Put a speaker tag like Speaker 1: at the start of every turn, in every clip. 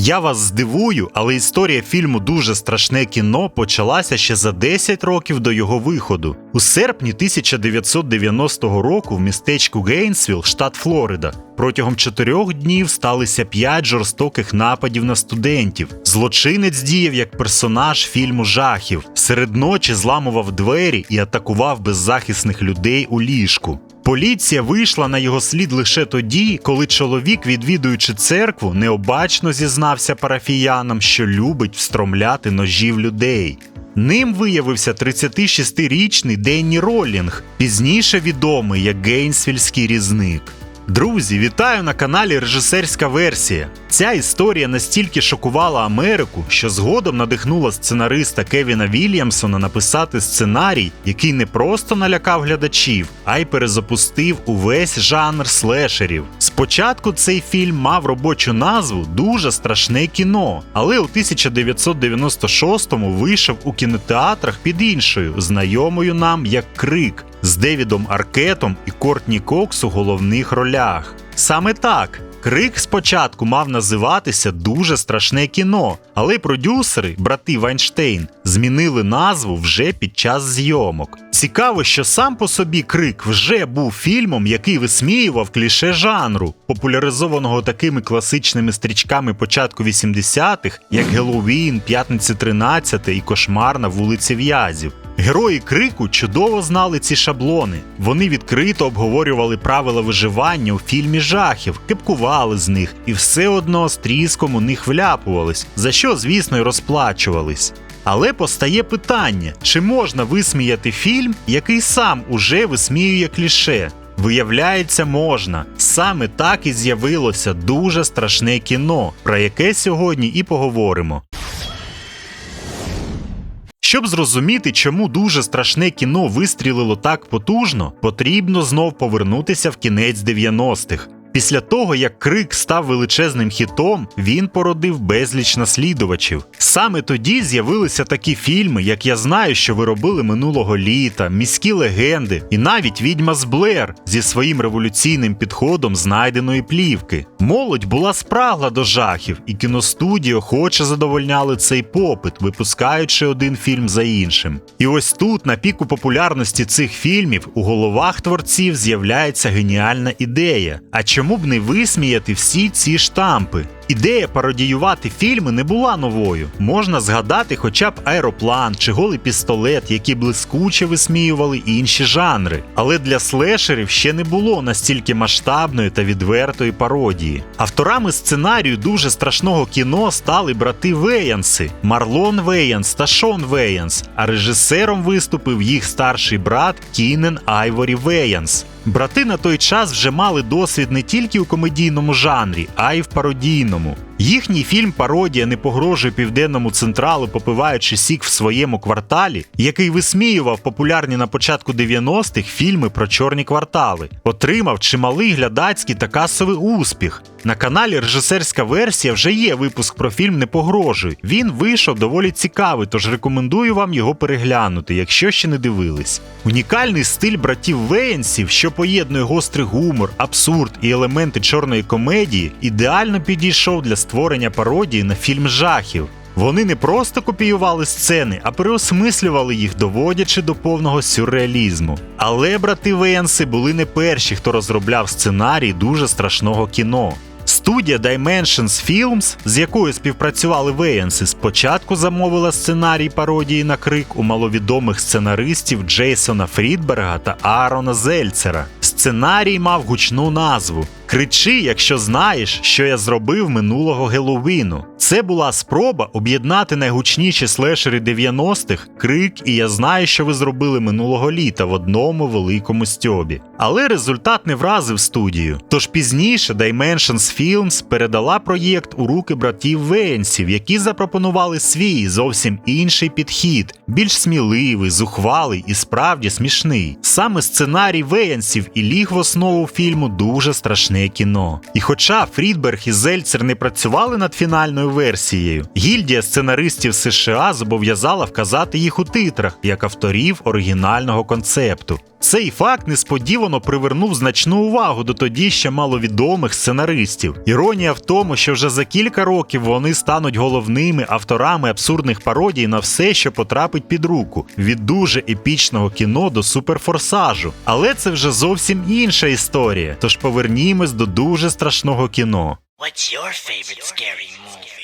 Speaker 1: Я вас здивую, але історія фільму Дуже страшне кіно почалася ще за 10 років до його виходу. У серпні 1990 року в містечку Гейнсвіл, штат Флорида, протягом чотирьох днів сталися п'ять жорстоких нападів на студентів. Злочинець діяв як персонаж фільму жахів. Серед ночі зламував двері і атакував беззахисних людей у ліжку. Поліція вийшла на його слід лише тоді, коли чоловік, відвідуючи церкву, необачно зізнався парафіянам, що любить встромляти ножів людей. Ним виявився 36-річний Денні Роллінг, пізніше відомий як Гейнсвільський різник. Друзі, вітаю на каналі Режисерська версія. Ця історія настільки шокувала Америку, що згодом надихнула сценариста Кевіна Вільямсона написати сценарій, який не просто налякав глядачів, а й перезапустив увесь жанр слешерів. Спочатку цей фільм мав робочу назву Дуже страшне кіно, але у 1996-му вийшов у кінотеатрах під іншою, знайомою нам як Крик з Девідом Аркетом і Кортні Кокс у головних ролях. Саме так. Крик спочатку мав називатися Дуже страшне кіно, але продюсери, брати Вайнштейн, змінили назву вже під час зйомок. Цікаво, що сам по собі крик вже був фільмом, який висміював кліше жанру, популяризованого такими класичними стрічками початку 80-х, як Геловін, П'ятниці 13 і Кошмар на вулиці В'язів. Герої крику чудово знали ці шаблони. Вони відкрито обговорювали правила виживання у фільмі жахів, кепкували з них і все одно з тріском у них вляпувались, за що, звісно, й розплачувались. Але постає питання: чи можна висміяти фільм, який сам уже висміює кліше? Виявляється, можна. Саме так і з'явилося дуже страшне кіно, про яке сьогодні і поговоримо. Щоб зрозуміти, чому дуже страшне кіно вистрілило так потужно, потрібно знов повернутися в кінець 90-х. Після того, як крик став величезним хітом, він породив безліч наслідувачів. Саме тоді з'явилися такі фільми, як Я знаю, що ви робили минулого літа, міські легенди, і навіть відьма з Блер зі своїм революційним підходом знайденої плівки. Молодь була спрагла до жахів, і кіностудії охоче задовольняли цей попит, випускаючи один фільм за іншим. І ось тут, на піку популярності цих фільмів, у головах творців з'являється геніальна ідея. А чому б не висміяти всі ці штампи? Ідея пародіювати фільми не була новою. Можна згадати хоча б аероплан чи голий пістолет, які блискуче висміювали інші жанри. Але для слешерів ще не було настільки масштабної та відвертої пародії. Авторами сценарію дуже страшного кіно стали брати Веянси Марлон Веянс та Шон Веянс, а режисером виступив їх старший брат Кінен Айворі Веянс. Брати на той час вже мали досвід не тільки у комедійному жанрі, а й в пародійному. Їхній фільм Пародія не погрожує південному централу, попиваючи сік в своєму кварталі, який висміював популярні на початку 90-х фільми про чорні квартали, отримав чималий глядацький та касовий успіх. На каналі режисерська версія вже є випуск про фільм Не погрожуй. Він вийшов доволі цікавий, тож рекомендую вам його переглянути, якщо ще не дивились. Унікальний стиль братів Веєнсів, що поєднує гострий гумор, абсурд і елементи чорної комедії, ідеально підійшов для створення пародії на фільм жахів. Вони не просто копіювали сцени, а переосмислювали їх, доводячи до повного сюрреалізму. Але брати Венси були не перші, хто розробляв сценарій дуже страшного кіно. Студія Dimensions Films, з якою співпрацювали Веянси, спочатку замовила сценарій пародії на крик у маловідомих сценаристів Джейсона Фрідберга та Аарона Зельцера. Сценарій мав гучну назву Кричи, якщо знаєш, що я зробив минулого Геловіну. Це була спроба об'єднати найгучніші слешери 90-х крик, і я знаю, що ви зробили минулого літа в одному великому стьобі. Але результат не вразив студію. Тож пізніше Dimensions Films передала проєкт у руки братів Венсів, які запропонували свій зовсім інший підхід, більш сміливий, зухвалий і справді смішний. Саме сценарій Веянсів і ліг в основу фільму дуже страшне кіно. І хоча Фрідберг і Зельцер не працювали над фінальною версією. Гільдія сценаристів США зобов'язала вказати їх у титрах як авторів оригінального концепту. Цей факт несподівано привернув значну увагу до тоді ще маловідомих сценаристів. Іронія в тому, що вже за кілька років вони стануть головними авторами абсурдних пародій на все, що потрапить під руку, від дуже епічного кіно до суперфорсажу. Але це вже зовсім інша історія. Тож повернімось до дуже страшного кіно.
Speaker 2: What's your favorite scary movie?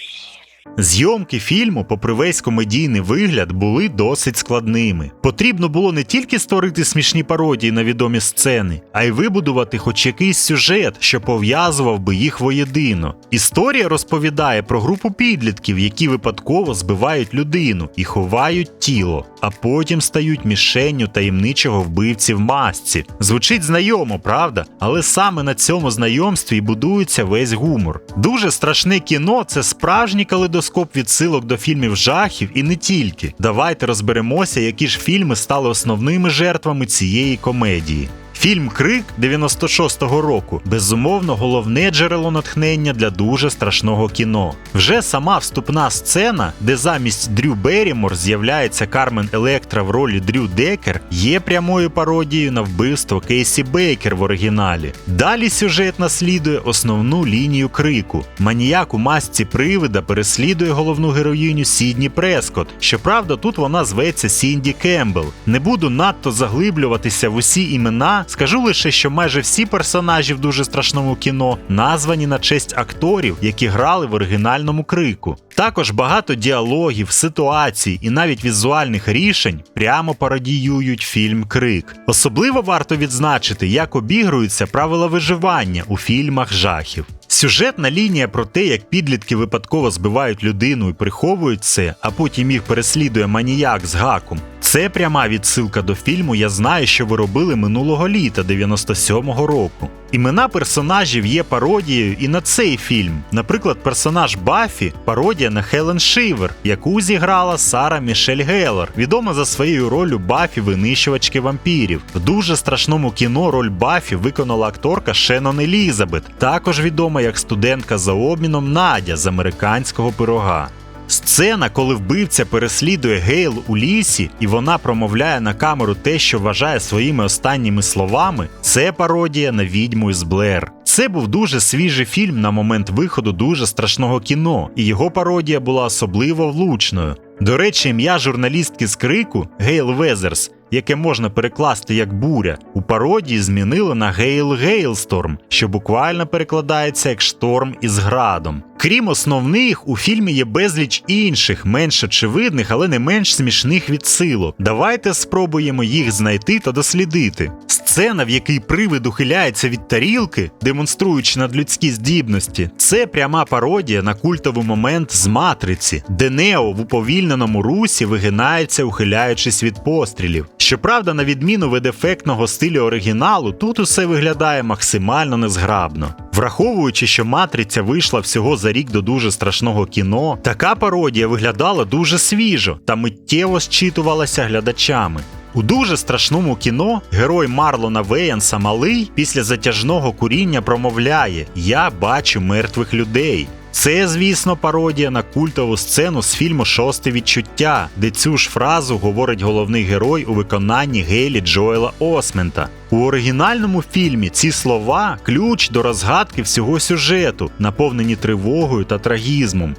Speaker 1: Зйомки фільму, попри весь комедійний вигляд, були досить складними. Потрібно було не тільки створити смішні пародії на відомі сцени, а й вибудувати хоч якийсь сюжет, що пов'язував би їх воєдино. Історія розповідає про групу підлітків, які випадково збивають людину і ховають тіло, а потім стають мішенню таємничого вбивці в масці. Звучить знайомо, правда? Але саме на цьому знайомстві і будується весь гумор. Дуже страшне кіно це справжній калейдоскоп відсилок до фільмів жахів і не тільки. Давайте розберемося, які ж фільми стали основними жертвами цієї комедії. Фільм Крик 96-го року безумовно головне джерело натхнення для дуже страшного кіно. Вже сама вступна сцена, де замість Дрю Берімор з'являється Кармен Електра в ролі Дрю Декер, є прямою пародією на вбивство Кейсі Бейкер в оригіналі. Далі сюжет наслідує основну лінію крику. Маніяк у масці привида переслідує головну героїню Сідні Прескот. Щоправда, тут вона зветься Сінді Кембл. Не буду надто заглиблюватися в усі імена. Скажу лише, що майже всі персонажі в дуже страшному кіно названі на честь акторів, які грали в оригінальному крику. Також багато діалогів, ситуацій і навіть візуальних рішень прямо пародіюють фільм Крик. Особливо варто відзначити, як обігруються правила виживання у фільмах жахів. Сюжетна лінія про те, як підлітки випадково збивають людину і приховують це, а потім їх переслідує маніяк з гаком. Це пряма відсилка до фільму Я знаю, що ви робили минулого літа 97-го року. Імена персонажів є пародією і на цей фільм. Наприклад, персонаж Баффі – пародія на Хелен Шивер, яку зіграла Сара Мішель Геллер, відома за своєю ролью Баффі винищувачки вампірів. В дуже страшному кіно роль Баффі виконала акторка Шеннон Елізабет, також відома як студентка за обміном Надя з американського пирога. Сцена, коли вбивця переслідує Гейл у лісі, і вона промовляє на камеру те, що вважає своїми останніми словами, це пародія на відьму із Блер. Це був дуже свіжий фільм на момент виходу дуже страшного кіно, і його пародія була особливо влучною. До речі, ім'я журналістки з крику Гейл Везерс, яке можна перекласти як буря, у пародії змінили на Гейл Гейлсторм, що буквально перекладається як шторм із градом. Крім основних, у фільмі є безліч інших, менш очевидних, але не менш смішних відсилок. Давайте спробуємо їх знайти та дослідити. Сцена, в якій привид ухиляється від тарілки, демонструючи надлюдські здібності, це пряма пародія на культовий момент з матриці, де Нео в уповільненому русі вигинається, ухиляючись від пострілів. Щоправда, на відміну від ефектного стилю оригіналу, тут усе виглядає максимально незграбно. Враховуючи, що матриця вийшла всього за рік до дуже страшного кіно, така пародія виглядала дуже свіжо та миттєво зчитувалася глядачами. У дуже страшному кіно герой Марлона Веянса малий після затяжного куріння промовляє Я бачу мертвих людей. Це, звісно, пародія на культову сцену з фільму Шосте відчуття, де цю ж фразу говорить головний герой у виконанні Гейлі Джоела Осмента. У оригінальному фільмі ці слова ключ до розгадки всього сюжету, наповнені тривогою та трагізмом.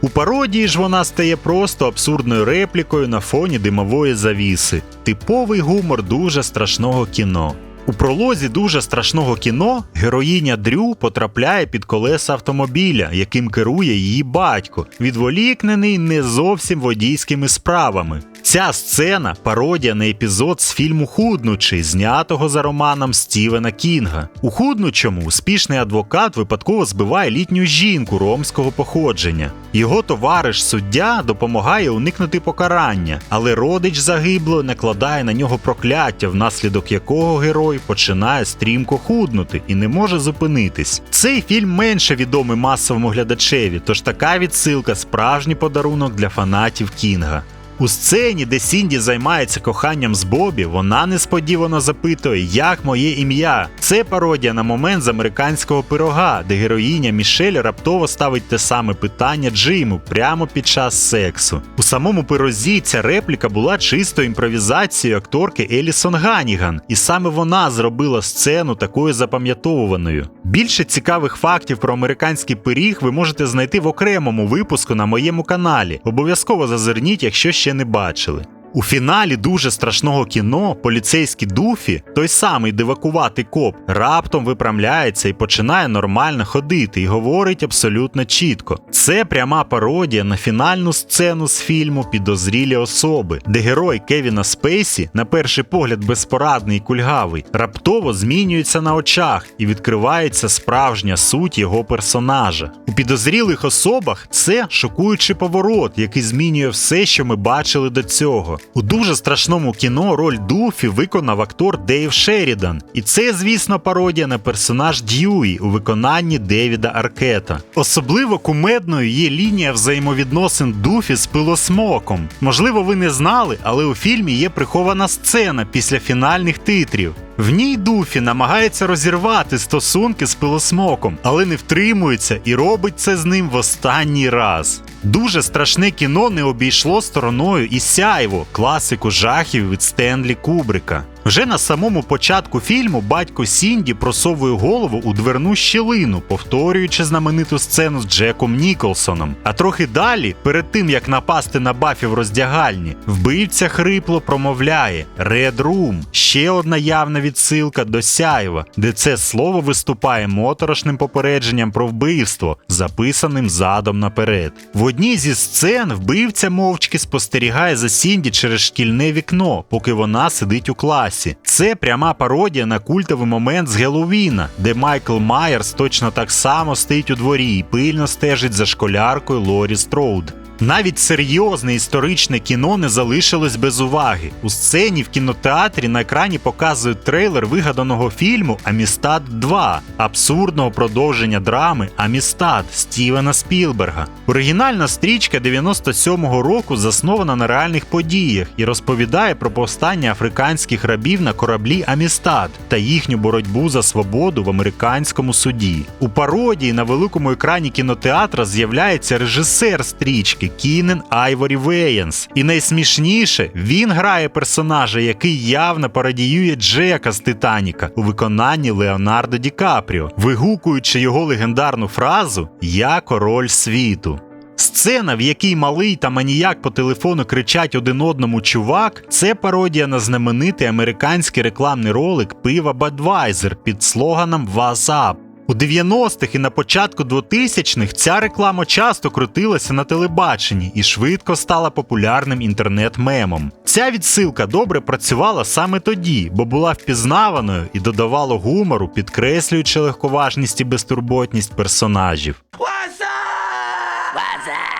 Speaker 1: У пародії ж вона стає просто абсурдною реплікою на фоні димової завіси. Типовий гумор дуже страшного кіно. У пролозі дуже страшного кіно героїня Дрю потрапляє під колеса автомобіля, яким керує її батько, відволікнений не зовсім водійськими справами. Ця сцена пародія на епізод з фільму Худнучий, знятого за романом Стівена Кінга. У худнучому успішний адвокат випадково збиває літню жінку ромського походження. Його товариш суддя допомагає уникнути покарання, але родич загибло накладає на нього прокляття, внаслідок якого герой починає стрімко худнути і не може зупинитись. Цей фільм менше відомий масовому глядачеві, тож така відсилка справжній подарунок для фанатів Кінга. У сцені, де Сінді займається коханням з Бобі, вона несподівано запитує, як моє ім'я. Це пародія на момент з американського пирога, де героїня Мішель раптово ставить те саме питання Джиму прямо під час сексу. У самому пирозі ця репліка була чисто імпровізацією акторки Елісон Ганіган, і саме вона зробила сцену такою запам'ятовуваною. Більше цікавих фактів про американський пиріг ви можете знайти в окремому випуску на моєму каналі. Обов'язково зазирніть, якщо ще не бачили. У фіналі дуже страшного кіно поліцейський Дуфі, той самий дивакуватий коп, раптом виправляється і починає нормально ходити і говорить абсолютно чітко. Це пряма пародія на фінальну сцену з фільму Підозрілі особи, де герой Кевіна Спейсі, на перший погляд безпорадний і кульгавий, раптово змінюється на очах і відкривається справжня суть його персонажа. У підозрілих особах це шокуючий поворот, який змінює все, що ми бачили до цього. У дуже страшному кіно роль Дуфі виконав актор Дейв Шерідан, і це, звісно, пародія на персонаж Дьюї у виконанні Девіда Аркета. Особливо кумедною є лінія взаємовідносин Дуфі з пилосмоком. Можливо, ви не знали, але у фільмі є прихована сцена після фінальних титрів. В ній Дуфі намагається розірвати стосунки з пилосмоком, але не втримується і робить це з ним в останній раз. Дуже страшне кіно не обійшло стороною і сяйво, класику жахів від Стенлі Кубрика. Вже на самому початку фільму батько Сінді просовує голову у дверну щілину, повторюючи знамениту сцену з Джеком Ніколсоном. А трохи далі, перед тим як напасти на Бафі в роздягальні, вбивця хрипло промовляє Red Room – ще одна явна відсилка до Сяєва, де це слово виступає моторошним попередженням про вбивство, записаним задом наперед. В одній зі сцен вбивця мовчки спостерігає за Сінді через шкільне вікно, поки вона сидить у класі. Це пряма пародія на культовий момент з Геловіна, де Майкл Майерс точно так само стоїть у дворі і пильно стежить за школяркою Лорі Строуд. Навіть серйозне історичне кіно не залишилось без уваги. У сцені в кінотеатрі на екрані показують трейлер вигаданого фільму Амістад 2, абсурдного продовження драми Амістад Стівена Спілберга. Оригінальна стрічка 97-го року заснована на реальних подіях і розповідає про повстання африканських рабів на кораблі Амістад та їхню боротьбу за свободу в американському суді. У пародії на великому екрані кінотеатра з'являється режисер стрічки Кінен Айворі Веєнс. І найсмішніше, він грає персонажа, який явно пародіює Джека з Титаніка у виконанні Леонардо Ді Капріо, вигукуючи його легендарну фразу Я король світу. Сцена, в якій малий та маніяк по телефону кричать один одному чувак, це пародія на знаменитий американський рекламний ролик пива Budweiser під слоганом «What's up?». У 90-х і на початку 2000-х ця реклама часто крутилася на телебаченні і швидко стала популярним інтернет-мемом. Ця відсилка добре працювала саме тоді, бо була впізнаваною і додавала гумору, підкреслюючи легковажність і безтурботність персонажів.
Speaker 2: What's up? What's up?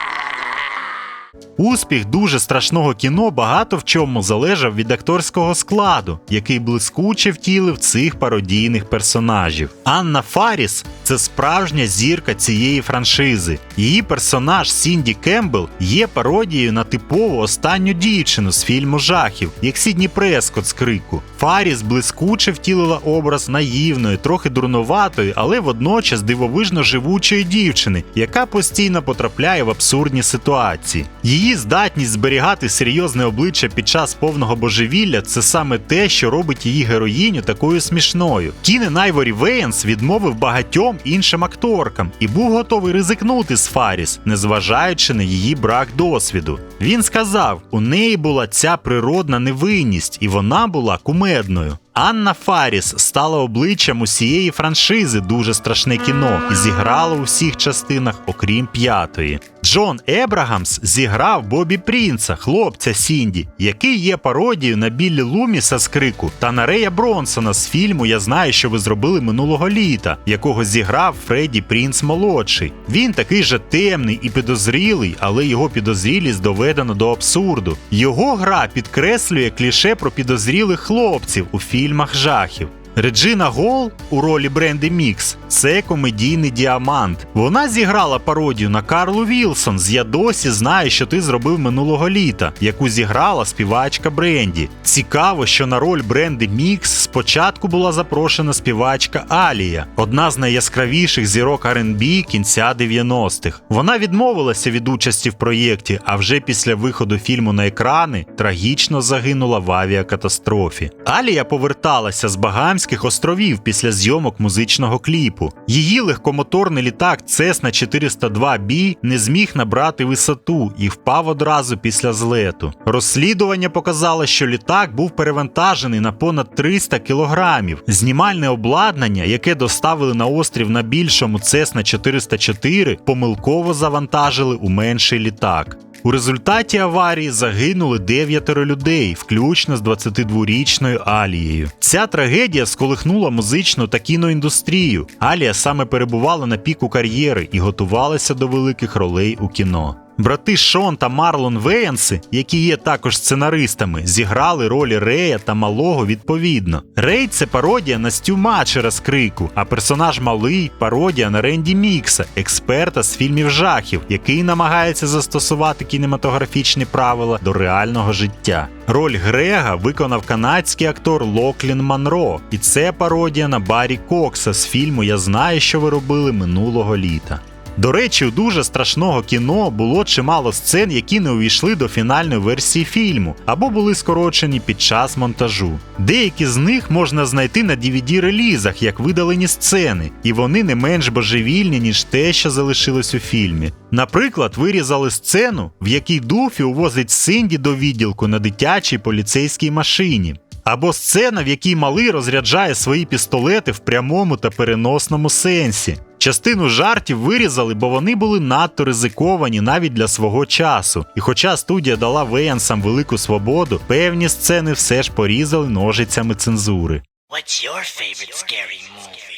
Speaker 1: Успіх дуже страшного кіно багато в чому залежав від акторського складу, який блискуче втілив цих пародійних персонажів. Анна Фаріс це справжня зірка цієї франшизи. Її персонаж Сінді Кембл є пародією на типову останню дівчину з фільму жахів, як Сідні Прескот з крику. Фаріс блискуче втілила образ наївної, трохи дурноватої, але водночас дивовижно живучої дівчини, яка постійно потрапляє в абсурдні ситуації. Її здатність зберігати серйозне обличчя під час повного божевілля це саме те, що робить її героїню такою смішною. Кінен Айворі Веєнс відмовив багатьом іншим акторкам і був готовий ризикнути з Фаріс, незважаючи на її брак досвіду. Він сказав: у неї була ця природна невинність, і вона була кумедною. Анна Фаріс стала обличчям усієї франшизи дуже страшне кіно і зіграла у всіх частинах, окрім п'ятої. Джон Ебрагамс зіграв Бобі Прінца, хлопця Сінді, який є пародією на Біллі Луміса з крику та на Рея Бронсона з фільму Я знаю, що ви зробили минулого літа, якого зіграв Фредді Прінц молодший. Він такий же темний і підозрілий, але його підозрілість доведена до абсурду. Його гра підкреслює кліше про підозрілих хлопців у фільмах жахів. Реджина Гол у ролі Бренди Мікс це комедійний діамант. Вона зіграла пародію на Карлу Вілсон з Я досі знаю, що ти зробив минулого літа, яку зіграла співачка Бренді. Цікаво, що на роль Бренди Мікс спочатку була запрошена співачка Алія, одна з найяскравіших зірок R&B кінця 90-х. Вона відмовилася від участі в проєкті, а вже після виходу фільму на екрани трагічно загинула в авіакатастрофі. Алія поверталася з Багамських островів після зйомок музичного кліпу. Її легкомоторний літак Cessna 402 b не зміг набрати висоту і впав одразу після злету. Розслідування показало, що літак був перевантажений на понад 300 кілограмів. Знімальне обладнання, яке доставили на острів на більшому Cessna 404, помилково завантажили у менший літак. У результаті аварії загинули дев'ятеро людей, включно з 22-річною Алією. Ця трагедія сколихнула музичну та кіноіндустрію. Алія саме перебувала на піку кар'єри і готувалася до великих ролей у кіно. Брати Шон та Марлон Веянси, які є також сценаристами, зіграли ролі Рея та Малого відповідно. Рей це пародія на Стю Мачера з крику, а персонаж Малий пародія на Ренді Мікса, експерта з фільмів жахів, який намагається застосувати кінематографічні правила до реального життя. Роль Грега виконав канадський актор Локлін Манро, і це пародія на Баррі Кокса з фільму Я знаю, що ви робили минулого літа. До речі, у дуже страшного кіно було чимало сцен, які не увійшли до фінальної версії фільму або були скорочені під час монтажу. Деякі з них можна знайти на dvd релізах як видалені сцени, і вони не менш божевільні, ніж те, що залишилось у фільмі. Наприклад, вирізали сцену, в якій Дуфі увозить Синді до відділку на дитячій поліцейській машині. Або сцена, в якій малий розряджає свої пістолети в прямому та переносному сенсі. Частину жартів вирізали, бо вони були надто ризиковані навіть для свого часу. І хоча студія дала Веянсам велику свободу, певні сцени все ж порізали ножицями цензури.
Speaker 2: What's your favorite scary movie?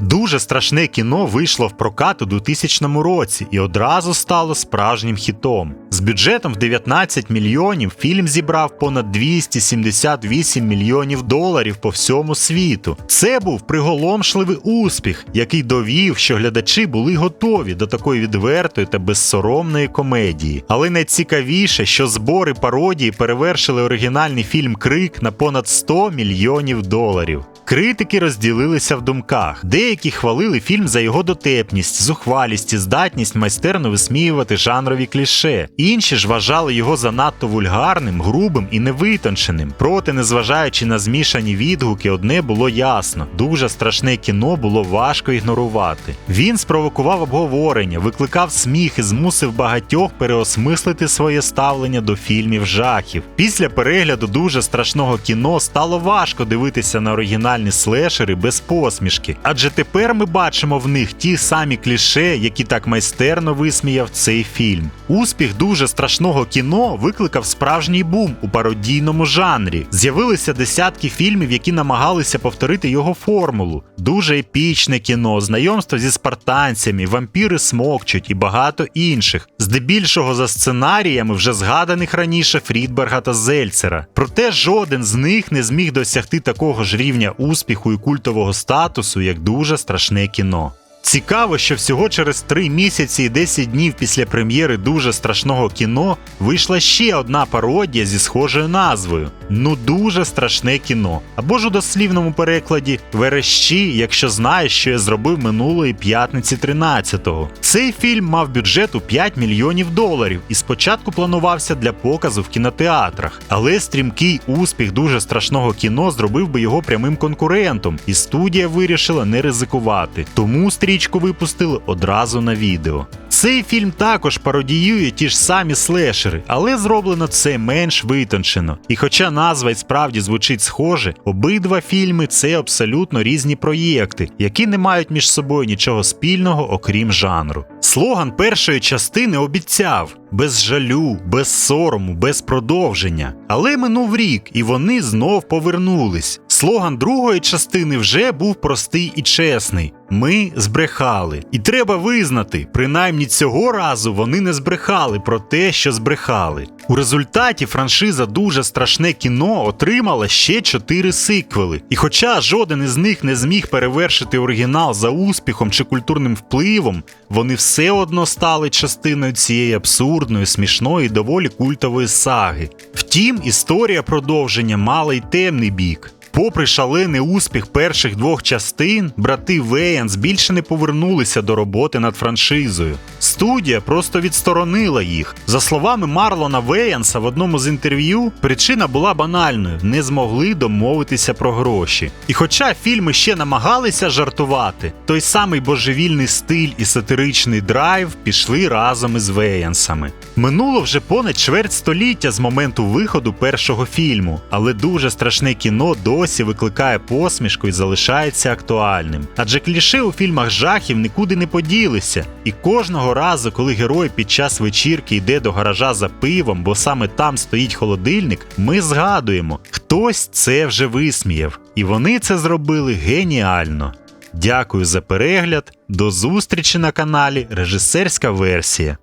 Speaker 1: Дуже страшне кіно вийшло в прокат у 2000 році і одразу стало справжнім хітом. З бюджетом в 19 мільйонів фільм зібрав понад 278 мільйонів доларів по всьому світу. Це був приголомшливий успіх, який довів, що глядачі були готові до такої відвертої та безсоромної комедії. Але найцікавіше, що збори пародії перевершили оригінальний фільм Крик на понад 100 мільйонів доларів. Критики розділилися в думках. Деякі хвалили фільм за його дотепність, зухвалість і здатність майстерно висміювати жанрові кліше. Інші ж вважали його занадто вульгарним, грубим і невитонченим. Проте, незважаючи на змішані відгуки, одне було ясно: дуже страшне кіно було важко ігнорувати. Він спровокував обговорення, викликав сміх і змусив багатьох переосмислити своє ставлення до фільмів жахів. Після перегляду дуже страшного кіно стало важко дивитися на оригінальні слешери без посмішки, адже тепер ми бачимо в них ті самі кліше, які так майстерно висміяв цей фільм. Успіх дуже страшного кіно викликав справжній бум у пародійному жанрі. З'явилися десятки фільмів, які намагалися повторити його формулу. Дуже епічне кіно, знайомство зі спартанцями, вампіри смокчуть і багато інших, здебільшого за сценаріями вже згаданих раніше Фрідберга та Зельцера. Проте жоден з них не зміг досягти такого ж рівня успіху і культового статусу, як дуже страшне кіно. Цікаво, що всього через три місяці і 10 днів після прем'єри дуже страшного кіно вийшла ще одна пародія зі схожою назвою Ну дуже страшне кіно. Або ж у дослівному перекладі Верещі, якщо знаєш, що я зробив минулої п'ятниці 13-го. Цей фільм мав бюджет у 5 мільйонів доларів і спочатку планувався для показу в кінотеатрах. Але стрімкий успіх дуже страшного кіно зробив би його прямим конкурентом, і студія вирішила не ризикувати. Тому стрічку випустили одразу на відео. Цей фільм також пародіює ті ж самі слешери, але зроблено це менш витончено. І хоча назва й справді звучить схоже, обидва фільми це абсолютно різні проєкти, які не мають між собою нічого спільного, окрім жанру. Слоган першої частини обіцяв без жалю, без сорому, без продовження. Але минув рік, і вони знов повернулись. Слоган другої частини вже був простий і чесний: ми збрехали. І треба визнати, принаймні цього разу вони не збрехали про те, що збрехали. У результаті франшиза дуже страшне кіно отримала ще чотири сиквели. І хоча жоден із них не зміг перевершити оригінал за успіхом чи культурним впливом, вони все одно стали частиною цієї абсурдної, смішної доволі культової саги. Втім, історія продовження мала й темний бік. Попри шалений успіх перших двох частин, брати Веянс більше не повернулися до роботи над франшизою. Студія просто відсторонила їх. За словами Марлона Веянса в одному з інтерв'ю, причина була банальною: не змогли домовитися про гроші. І хоча фільми ще намагалися жартувати, той самий божевільний стиль і сатиричний драйв пішли разом із Веянсами. Минуло вже понад чверть століття з моменту виходу першого фільму, але дуже страшне кіно досі викликає посмішку і залишається актуальним. Адже кліше у фільмах жахів нікуди не поділися, і кожного разу, коли герой під час вечірки йде до гаража за пивом, бо саме там стоїть холодильник, ми згадуємо, хтось це вже висміяв, і вони це зробили геніально. Дякую за перегляд. До зустрічі на каналі Режисерська версія.